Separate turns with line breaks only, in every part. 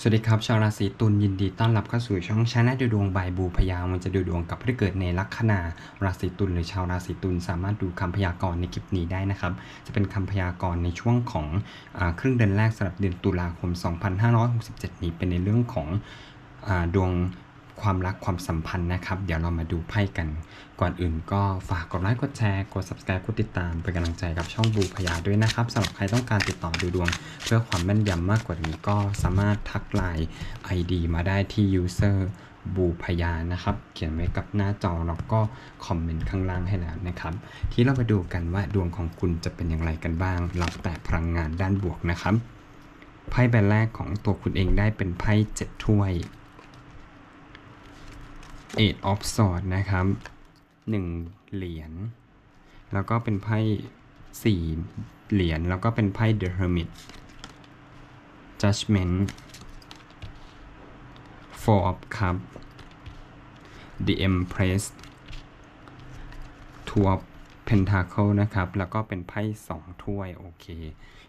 สวัสดีครับ ชาวราศีตุลยินดีต้อนรับเข้าสู่ช่องชาแนลดูดวงบายบูพยามันจะดูดวงกับผู้ที่เกิดในลัคนาราศีตุลหรือชาวราศีตุลสามารถดูคำพยากรณ์ในคลิปนี้ได้นะครับ จะเป็นคำพยากรณ์ในช่วงของอครึ่งเดือนแรกสำหรับเดือนตุลาคม 2567 นี้เป็นในเรื่องของอดวง ความรักความสัมพันธ์นะครับ เดี๋ยวเรามาดูไพ่กัน ก่อนอื่นก็ฝากกดไลค์กดแชร์กด subscribe กดติดตามเป็นกำลังใจกับช่องบูพยาด้วยนะครับสำหรับใครต้องการติดต่อดูดวง เพื่อความแม่นยำมากกว่านี้ก็สามารถทักไลน์ ID มาได้ที่ user บูพยานะครับ เขียนไว้กับหน้าจอแล้วก็คอมเมนต์ข้างล่างให้แล้วนะครับ ที่เรามาดูกันว่าดวงของคุณจะเป็นอย่างไรกันบ้างรับแต่พลังงานด้านบวกนะครับไพ่ใบแรกของตัวคุณเองได้เป็นไพ่เจ็ดถ้วย Eight of Swords นะครับหนึ่งเหรียญแล้วก็เป็นไพ่สี่เหรียญแล้วก็เป็นไพ่ The Hermit Judgment Four of Cup The Empress Two of Pentacle นะครับ แล้วก็เป็นไพ่สองถ้วย โอเค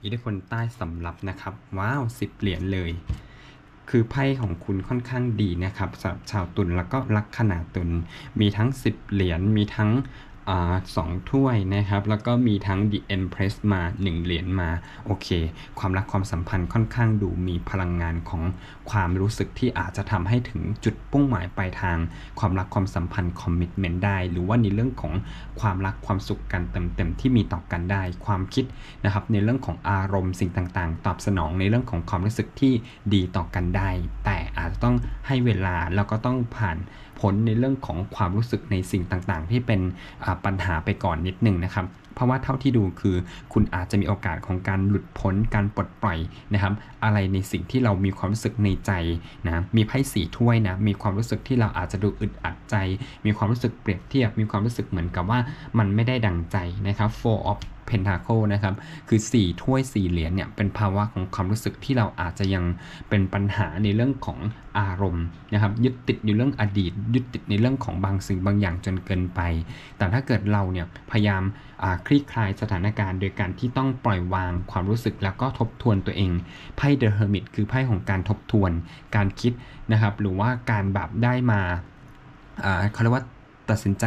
อิทธิพลใต้สำรับนะครับ ว้าวสิบเหรียญเลย คือไพ่ของคุณค่อนข้างดีนะครับสำหรับชาวตุลแล้วก็ลัคนาตุลมีทั้ง 10 เหรียญมีทั้ง อาสองถ้วยนะครับ แล้วก็มีทั้ง The Empress มา 1 เหรียญมา โอเค ความรักความสัมพันธ์ค่อนข้างดูมีพลังงานของความรู้สึกที่อาจจะทำให้ถึงจุดปุ่งหมายปลายทาง ความรักความสัมพันธ์คอมมิ t เมนต์ได้ หรือว่าในเรื่องของความรักความสุขกันเต็มๆที่มีต่อกันได้ ความคิดนะครับในเรื่องของอารมณ์สิ่งต่างๆ ตอบสนองในเรื่องของความรู้สึกที่ดีต่อกันได้ แต่อาจจะต้องให้เวลาแล้วก็ต้องผ่านพ้นในเรื่องของความรู้สึกในสิ่งต่างๆ ที่เป็นปัญหาไปก่อนนิดนึงนะครับเพราะว่าเท่าที่ดูคือคุณอาจจะมีโอกาสของการหลุดพ้นการปลดปล่อยนะครับ อะไรในสิ่งที่เรามีความรู้สึกในใจนะมีไพ่สีถ้วยนะมีความรู้สึกที่เราอาจจะดูอึดอัดใจ มีความรู้สึกเปรียบเทียบ มีความรู้สึกเหมือนกับว่ามันไม่ได้ดังใจนะครับ four of pentacle นะครับ คือ 4 ถ้วย 4 เหรียญเนี่ย เป็นภาวะของความรู้สึกที่เราอาจจะยังเป็นปัญหาในเรื่องของอารมณ์นะครับ ยึดติดอยู่เรื่องอดีต ยึดติดในเรื่องของบางสิ่งบางอย่างจนเกินไป แต่ถ้าเกิดเราเนี่ย พยายามคลี่คลายสถานการณ์โดยการที่ต้องปล่อยวางความรู้สึกแล้วก็ทบทวนตัวเองไพ่ The Hermit คือไพ่ของการทบทวน การคิดนะครับ หรือว่าการแบบได้มาเขาเรียกว่า ตัดสินใจ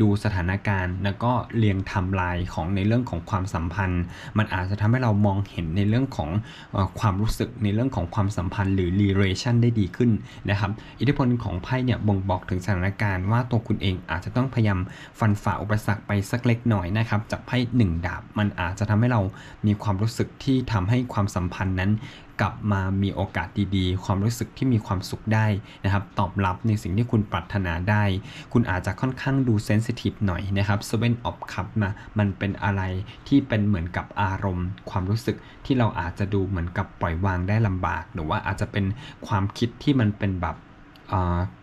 ดูสถานการณ์ แล้วก็เรียงทม์ไลน์ของในเรื่องของความสัมพันธ์ มันอาจจะทำให้เรามองเห็นในเรื่องของอความรู้สึกในเรื่องของความสัมพันธ์ หรือ relation ได้ดีขึ้นนะครับ อิทธิพลของไพ่เนี่ยบ่งบอกถึงสถานการณ์ว่าตัวคุณเองอาจจะต้องพยายามฟันฝ่าอุปสรรคไปสักเล็กหน่อยนะครับจากไพ่หนึ่งดาบ มันอาจจะทำให้เรามีความรู้สึกที่ทำให้ความสัมพันธ์นั้น กลับมามีโอกาสดีๆ ความรู้สึกที่มีความสุขได้นะครับ ตอบรับในสิ่งที่คุณปรารถนาได้ คุณอาจจะค่อนข้างดูเซนซิทีฟหน่อยนะครับ Seven of Cups มามันเป็นอะไรที่เป็นเหมือนกับอารมณ์ ความรู้สึกที่เราอาจจะดูเหมือนกับปล่อยวางได้ลำบาก หรือว่าอาจจะเป็นความคิดที่มันเป็นแบบ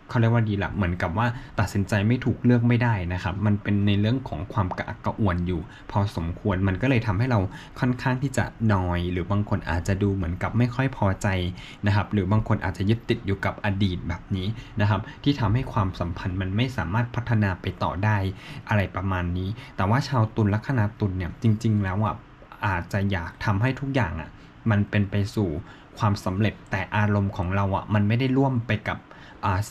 เขาเรียกว่าดีละเหมือนกับว่าตัดสินใจไม่ถูกเลือกไม่ได้นะครับ มันเป็นในเรื่องของความกระอักกระอ่วนอยู่ พอสมควรมันก็เลยทำให้เราค่อนข้างที่จะนอย หรือบางคนอาจจะดูเหมือนกับไม่ค่อยพอใจนะครับ หรือบางคนอาจจะยึดติดอยู่กับอดีตแบบนี้นะครับ ที่ทำให้ความสัมพันธ์มันไม่สามารถพัฒนาไปต่อได้อะไรประมาณนี้ แต่ว่าชาวตุลลัคนาตุลเนี่ยจริง ๆ แล้วอะอาจจะอยากทำให้ทุกอย่างอะมันเป็นไปสู่ความสำเร็จแต่อารมณ์ของเราอะมันไม่ได้ร่วมไปกับ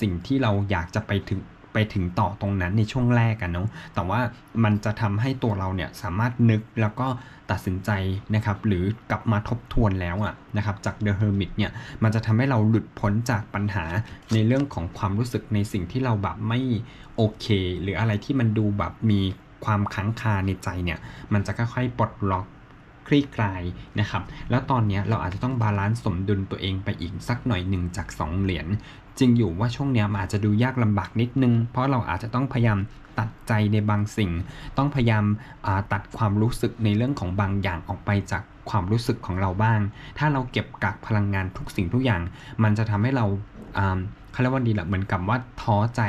สิ่งที่เราอยากจะไปถึงไปถึงต่อตรงนั้นในช่วงแรกกันเนาะ แต่ว่ามันจะทำให้ตัวเราเนี่ยสามารถนึกแล้วก็ตัดสินใจนะครับ หรือกลับมาทบทวนแล้วอะนะครับจาก The Hermit เนี่ย มันจะทำให้เราหลุดพ้นจากปัญหาในเรื่องของความรู้สึกในสิ่งที่เราแบบไม่โอเค หรืออะไรที่มันดูแบบมีความค้างคาในใจเนี่ย มันจะค่อยๆปลดล็อกคลี่คลายนะครับ แล้วตอนนี้เราอาจจะต้องบาลานซ์สมดุลตัวเองไปอีกสักหน่อยหนึ่งจาก 2 เหรียญ จริงอยู่ว่าช่วงนี้มันอาจจะดูยากลำบากนิดนึง เพราะเราอาจจะต้องพยายามตัดใจในบางสิ่ง ต้องพยายามตัดความรู้สึกในเรื่องของบางอย่างออกไปจากความรู้สึกของเราบ้าง ถ้าเราเก็บกักพลังงานทุกสิ่งทุกอย่าง มันจะทำให้เรา เขาเรียกว่าดีแหละเหมือนกับว่าท้อใจ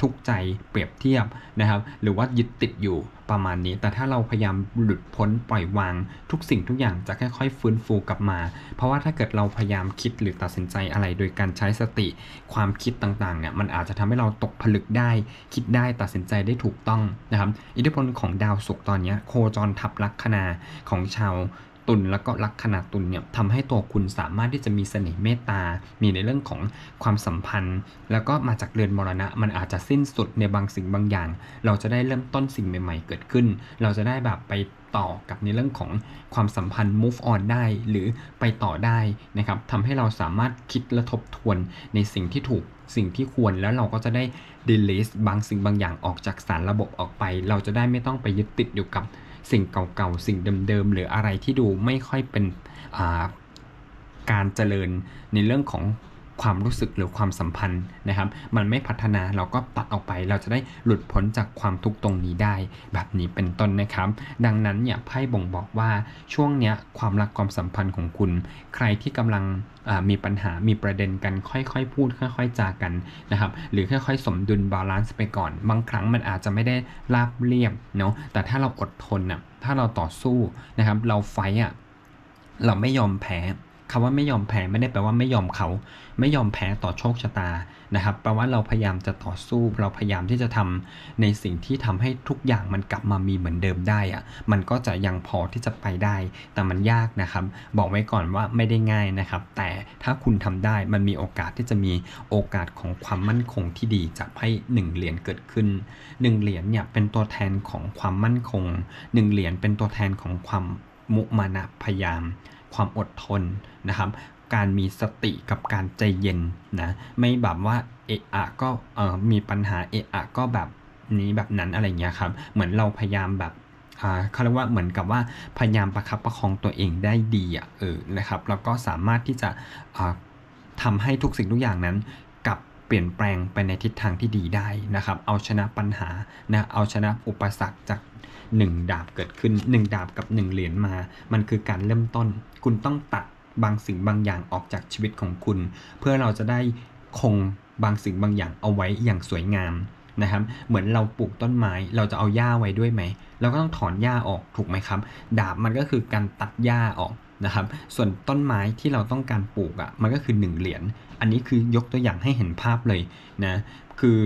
ทุกใจเปรียบเทียบนะครับ หรือว่ายึดติดอยู่ประมาณนี้ แต่ถ้าเราพยายามหลุดพ้นปล่อยวาง ทุกสิ่งทุกอย่างจะค่อยๆฟื้นฟูกลับมา เพราะว่าถ้าเกิดเราพยายามคิดหรือตัดสินใจอะไรโดยการใช้สติ ความคิดต่างๆเนี่ยมันอาจจะทำให้เราตกผลึกได้ คิดได้ตัดสินใจได้ถูกต้องนะครับ อิทธิพลของดาวศุกร์ตอนนี้โคจรทับลัคนาของชาว ตุลแล้วก็ลัคนาตุลเนี่ยทำให้ตัวคุณสามารถที่จะมีเสน่ห์เมตตา มีในเรื่องของความสัมพันธ์ แล้วก็มาจากเรือนมรณะ มันอาจจะสิ้นสุดในบางสิ่งบางอย่าง เราจะได้เริ่มต้นสิ่งใหม่ๆ เกิดขึ้น เราจะได้แบบไปต่อกับในเรื่องของความสัมพันธ์ move on ได้หรือไปต่อได้นะครับทำให้เราสามารถคิดและทบทวนในสิ่งที่ถูกสิ่งที่ควรแล้วเราก็จะได้ delete บางสิ่งบางอย่างออกจากสารระบบออกไป เราจะได้ไม่ต้องไปยึดติดอยู่กับ สิ่งเก่าๆ สิ่งเดิมๆ หรืออะไรที่ดูไม่ค่อยเป็นการเจริญในเรื่องของ ความรู้สึกหรือความสัมพันธ์นะครับ มันไม่พัฒนาเราก็ตัดออกไป เราจะได้หลุดพ้นจากความทุกข์ตรงนี้ได้ แบบนี้เป็นต้นนะครับ ดังนั้นเนี่ยไพ่บ่งบอกว่าช่วงเนี้ยความรักความสัมพันธ์ของคุณ ใครที่กำลังมีปัญหา มีประเด็นกัน ค่อยๆ พูด ค่อย ๆ จากันนะครับ หรือค่อยๆ สมดุลบาลานซ์ไปก่อน บางครั้งมันอาจจะไม่ได้ราบเรียบเนาะ แต่ถ้าเราอดทนอะ ถ้าเราต่อสู้นะครับ เราไฟอะ เราไม่ยอมแพ้ คำว่าไม่ยอมแพ้ไม่ได้แปลว่าไม่ยอมเขา ไม่ยอมแพ้ต่อโชคชะตานะครับแปลว่าเราพยายามจะต่อสู้ เราพยายามที่จะทำในสิ่งที่ทำให้ทุกอย่างมันกลับมามีเหมือนเดิมได้อะมันก็จะยังพอที่จะไปได้ แต่มันยากนะครับ บอกไว้ก่อนว่าไม่ได้ง่ายนะครับ แต่ถ้าคุณทำได้มันมีโอกาสที่จะมีโอกาสของความมั่นคงที่ดีจากให้หนึ่งเหรียญเกิดขึ้นหนึ่งเหรียญเนี่ยเป็นตัวแทนของความมั่นคงหนึ่งเหรียญเป็นตัวแทนของความมุมานะพยายาม ความอดทนนะครับ การมีสติกับการใจเย็นนะไม่แบบว่าเอะอะก็เออมีปัญหาเอะอะก็แบบนี้แบบนั้นอะไรเงี้ยครับ เหมือนเราพยายามแบบเขาเรียกว่าเหมือนกับว่าพยายามประคับประคองตัวเองได้ดีอะเออนะครับแล้วก็สามารถที่จะทำให้ทุกสิ่งทุกอย่างนั้น ลี่ยนแปลงไปในทิศทางที่ดีได้นะครับ เอาชนะปัญหานะเอาชนะอุปสรรคจาก 1 ดาบเกิดขึ้น 1 ดาบกับ 1 เหรียญมา มันคือการเริ่มต้น คุณต้องตัดบางสิ่งบางอย่างออกจากชีวิตของคุณ เพื่อเราจะได้คงบางสิ่งบางอย่างเอาไว้อย่างสวยงามนะครับ เหมือนเราปลูกต้นไม้ เราจะเอาหญ้าไว้ด้วยไหม เราก็ต้องถอนหญ้าออกถูกไหมครับ ดาบมันก็คือการตัดหญ้าออกนะครับ ส่วนต้นไม้ที่เราต้องการปลูกอะ่ะ มันก็คือ 1 เหรียญอันนี้คือยกตัวอย่างให้เห็นภาพเลยนะคือ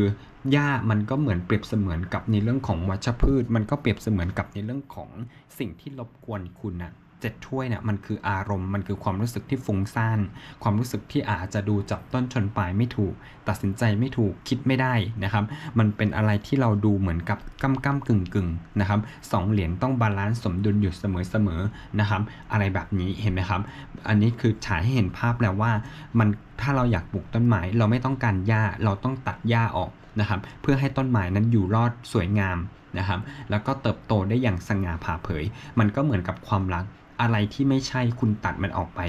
หญ้ามันก็เหมือนเปรียบเสมือนกับในเรื่องของวัชพืช มันก็เปรียบเสมือนกับในเรื่องของสิ่งที่รบกวนคุณนะ เจ็ดถ้วยเนี่ยมันคืออารมณ์มันคือความรู้สึกที่ฟุ้งซ่านความรู้สึกที่อาจจะดูจับต้นชนปลายไม่ถูก ตัดสินใจไม่ถูกคิดไม่ได้นะครับ มันเป็นอะไรที่เราดูเหมือนกับก้ำก้ำกึ่งกึ่งนะครับสองเหรียญต้องบาลานซ์สมดุลอยู่เสมอเสมอนะครับ อะไรแบบนี้เห็นไหมครับ อันนี้คือฉายให้เห็นภาพแล้วว่า มันถ้าเราอยากปลูกต้นไม้เราไม่ต้องการหญ้าเราต้องตัดหญ้าออกนะครับเพื่อให้ต้นไม้นั้นอยู่รอดสวยงามนะครับแล้วก็เติบโตได้อย่างสง่าผ่าเผย มันก็เหมือนกับความรัก อะไรที่ไม่ใช่คุณตัดมันออกไป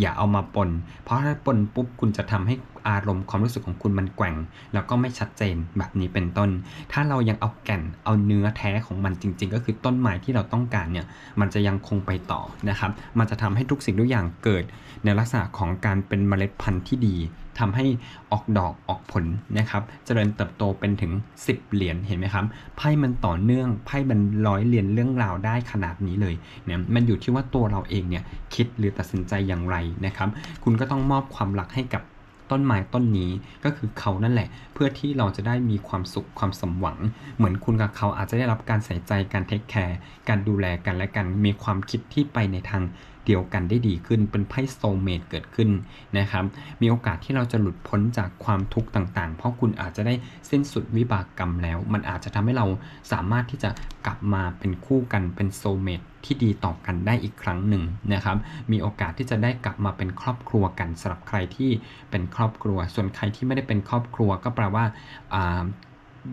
อย่าเอามาปน เพราะถ้าปนปุ๊บคุณจะทำให้อารมณ์ความรู้สึกของคุณมันแกว่ง แล้วก็ไม่ชัดเจนแบบนี้เป็นต้น ถ้าเรายังเอาแก่นเอาเนื้อแท้ของมันจริง ๆ ก็คือต้นไม้ที่เราต้องการเนี่ยมันจะยังคงไปต่อนะครับ มันจะทำให้ทุกสิ่งทุกอย่างเกิดในลักษณะของการเป็นเมล็ดพันธุ์ที่ดี ทำให้ออกดอกออกผลนะครับจเจริญเติบโตเป็นถึง 10 เหรียญเห็นไหมครับไพ่มันต่อเนื่องไพ่มันร้อยเหรียนเรื่องราวได้ขนาดนี้เลยเนี่ยมันอยู่ที่ว่าตัวเราเองเนี่ยคิดหรือตัดสินใจอย่างไรนะครับคุณก็ต้องมอบความรักให้กับต้นไม้ต้นนี้ก็คือเขานั่นแหละ เพื่อที่เราจะได้มีความสุขความสมหวัง เหมือนคุณกับเขาอาจจะได้รับการใส่ใจการเทคแคร์การดูแลกันและกันมีความคิดที่ไปในทาง เดียวกันได้ดีขึ้น เป็นไพ่โซเมตเกิดขึ้นนะครับ มีโอกาสที่เราจะหลุดพ้นจากความทุกข์ต่างๆ เพราะคุณอาจจะได้สิ้นสุดวิบากกรรมแล้ว มันอาจจะทำให้เราสามารถที่จะกลับมาเป็นคู่กันเป็นโซเมตที่ดีต่อกันได้อีกครั้งหนึ่งนะครับ มีโอกาสที่จะได้กลับมาเป็นครอบครัวกันสำหรับใครที่เป็นครอบครัว ส่วนใครที่ไม่ได้เป็นครอบครัวก็แปลว่า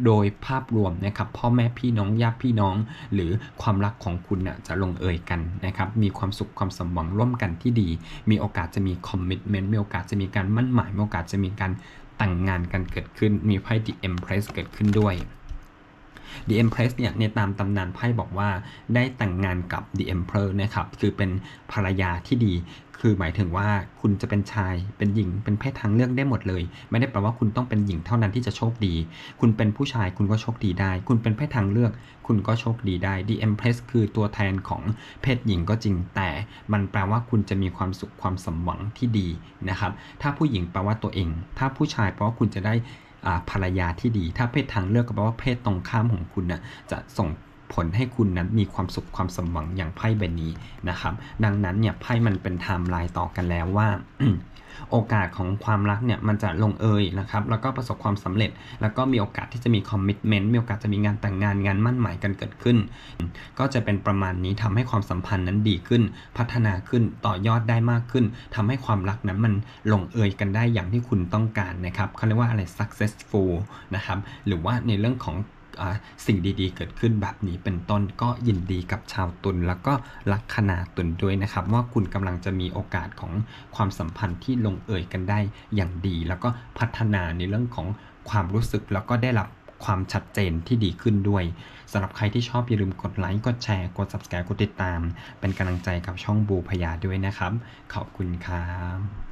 โดยภาพรวมนะครับพ่อแม่พี่น้องญาติพี่น้อง หรือความรักของคุณนะจะลงเอยกันนะครับมีความสุขความสมหวังร่วมกันที่ดี มีโอกาสจะมีคอมมิชเมนต์มีโอกาสจะมีการมั่นหมายมีโอกาสจะมีการแต่งงานกันเกิดขึ้นมีไพ่ The Empress เกิดขึ้นด้วย The Empress เนี่ยในตามตำนานไพ่บอกว่าได้แต่งงานกับ The Emperor นะครับคือเป็นภรรยาที่ดี คือหมายถึงว่าคุณจะเป็นชาย เป็นหญิง เป็นเพศทางเลือกได้หมดเลย ไม่ได้แปลว่าคุณต้องเป็นหญิงเท่านั้นที่จะโชคดี คุณเป็นผู้ชายคุณก็โชคดีได้ คุณเป็นเพศทางเลือก คุณก็โชคดีได้ The Empress คือตัวแทนของเพศหญิงก็จริง แต่มันแปลว่าคุณจะมีความสุขความสมหวังที่ดีนะครับ ถ้าผู้หญิงแปลว่าตัวเอง ถ้าผู้ชายแปลว่าคุณจะได้ ภรรยาที่ดี ถ้าเพศทางเลือกก็แปลว่าเพศตรงข้ามของคุณนะ่ะจะส่ง ผลให้คุณนั้นมีความสุขความสมหวังอย่างไพ่ใบนี้นะครับ ดังนั้นเนี่ยไพ่มันเป็นไทม์ไลน์ต่อกันแล้วว่าโอกาสของความรักเนี่ยมันจะลงเอยนะครับ แล้วก็ประสบความสำเร็จ แล้วก็มีโอกาสที่จะมีคอมมิชเมนต์ มีโอกาสจะมีงานแต่งงานงานมั่นหมายกันเกิดขึ้น ก็จะเป็นประมาณนี้ทำให้ความสัมพันธ์นั้นดีขึ้น พัฒนาขึ้น ต่อยอดได้มากขึ้นทำให้ความรักนั้นมันลงเอยกันได้อย่างที่คุณต้องการนะครับเขาเรียกว่าอะไร successful นะครับ หรือว่าในเรื่องของ สิ่งดีๆ เกิดขึ้นแบบนี้เป็นต้นก็ยินดีกับชาวตุลแล้วก็ลัคนาตุลด้วยนะครับ ว่าคุณกำลังจะมีโอกาสของความสัมพันธ์ที่ลงเอยกันได้อย่างดี แล้วก็พัฒนาในเรื่องของความรู้สึกแล้วก็ได้รับความชัดเจนที่ดีขึ้นด้วยสำหรับใครที่ชอบอย่าลืมกดไลค์กดแชร์กด subscribe กดติดตาม เป็นกำลังใจกับช่องบูพยาด้วยนะครับ ขอบคุณครับ